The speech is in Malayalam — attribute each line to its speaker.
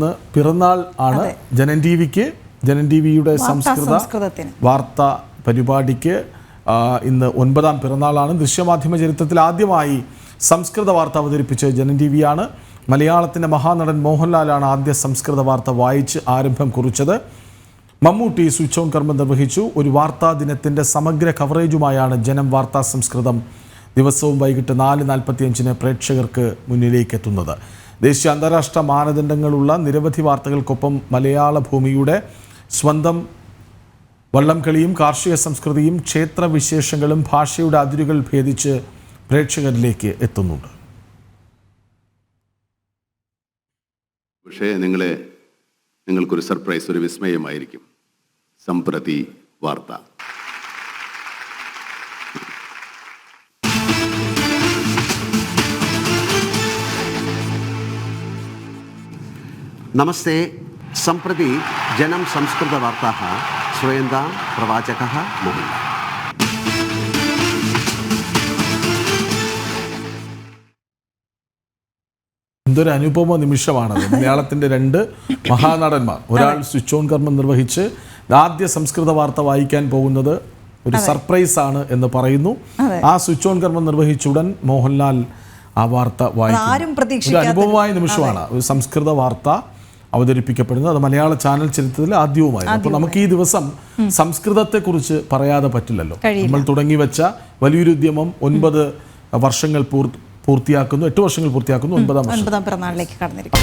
Speaker 1: ഇന്ന് പിറന്നാൾ ആണ്. ജനൻ ടി വിക്ക് ജനൻ ടി വിയുടെ സംസ്കൃത വാർത്താ പരിപാടിക്ക് ഇന്ന് ഒൻപതാം പിറന്നാളാണ്. ദൃശ്യമാധ്യമ ചരിത്രത്തിൽ ആദ്യമായി സംസ്കൃത വാർത്ത അവതരിപ്പിച്ച ജനൻ ടി വിയാണ് മലയാളത്തിന്റെ മഹാനടൻ മോഹൻലാലാണ് ആദ്യ സംസ്കൃത വാർത്ത വായിച്ച് ആരംഭം കുറിച്ചത്. മമ്മൂട്ടി സ്വിച്ച് ഓൺ കർമ്മം നിർവഹിച്ചു. ഒരു വാർത്താ ദിനത്തിന്റെ സമഗ്ര കവറേജുമായാണ് ജനം വാർത്താ സംസ്കൃതം ദിവസവും വൈകിട്ട് നാല് നാൽപ്പത്തിയഞ്ചിന് പ്രേക്ഷകർക്ക് മുന്നിലേക്ക് എത്തുന്നത്. ദേശീയ അന്താരാഷ്ട്ര മാനദണ്ഡങ്ങളുള്ള നിരവധി വാർത്തകൾക്കൊപ്പം മലയാള ഭൂമിയുടെ സ്വന്തം വള്ളംകളിയും കാർഷിക സംസ്കൃതിയും ക്ഷേത്രവിശേഷങ്ങളും ഭാഷയുടെ അതിരുകൾ ഭേദിച്ച് പ്രേക്ഷകരിലേക്ക് എത്തുന്നുണ്ട്.
Speaker 2: പക്ഷേ നിങ്ങളെ നിങ്ങൾക്കൊരു സർപ്രൈസ് ഒരു വിസ്മയമായിരിക്കും. സംപ്രതി വാർത്ത.
Speaker 3: नमस्ते सम्प्रति जनं संस्कृतवार्ताः श्रूयन्तां प्रवाचकः मोहनलाल्
Speaker 1: എന്തൊരു അനുപമ നിമിഷമാണത് മലയാളത്തിന്റെ രണ്ട് മഹാനടന്മാർ ഒരാൾ സ്വിച്ച് ഓൺ കർമ്മം നിർവഹിച്ച് ആദ്യ സംസ്കൃത വാർത്ത വായിക്കാൻ പോകുന്നത് ഒരു സർപ്രൈസ് ആണ് എന്ന് പറയുന്നു ആ സ്വിച്ച് ഓൺ കർമ്മം നിർവഹിച്ചുടൻ മോഹൻലാൽ ആ വാർത്ത
Speaker 4: ആരും
Speaker 1: വായിക്കുന്നു ഒരു
Speaker 4: പ്രതീക്ഷിക്കാത്ത
Speaker 1: അനുഭവമായ നിമിഷമാണ് ഒരു സംസ്കൃത വാർത്ത അവതരിപ്പിക്കപ്പെടുന്നത്. അത് മലയാള ചാനൽ ചരിത്രത്തിൽ ആദ്യവുമായിരുന്നു അപ്പോൾ നമുക്ക് ഈ ദിവസം സംസ്കൃതത്തെക്കുറിച്ച് പറയാതെ പറ്റില്ലല്ലോ. നമ്മൾ തുടങ്ങി വെച്ച വലിയൊരു ഉദ്യമം ഒൻപത് വർഷങ്ങൾ പൂർ- പൂർത്തിയാക്കുന്നു എട്ട് വർഷങ്ങൾ പൂർത്തിയാക്കുന്നു ഒൻപതാം വർഷം.
Speaker 4: ഒൻപതാം പിറന്നാളിലേക്ക് കടന്നിരിക്കും